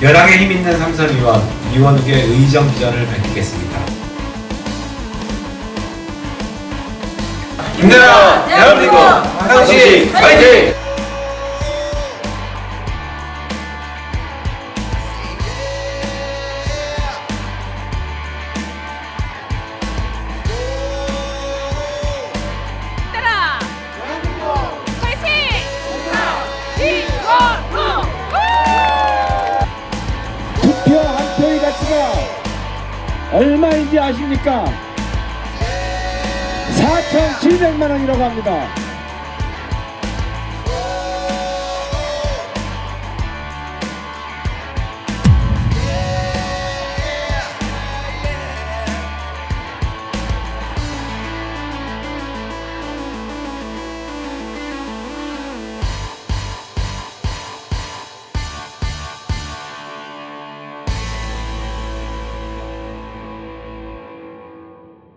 열악의 힘 있는 삼선 의원 이원욱의 의정 비전을 밝히겠습니다. 힘내라! 대한민국! 한강시 파이팅! 얼마인지 아십니까? 4,700만 원이라고 합니다.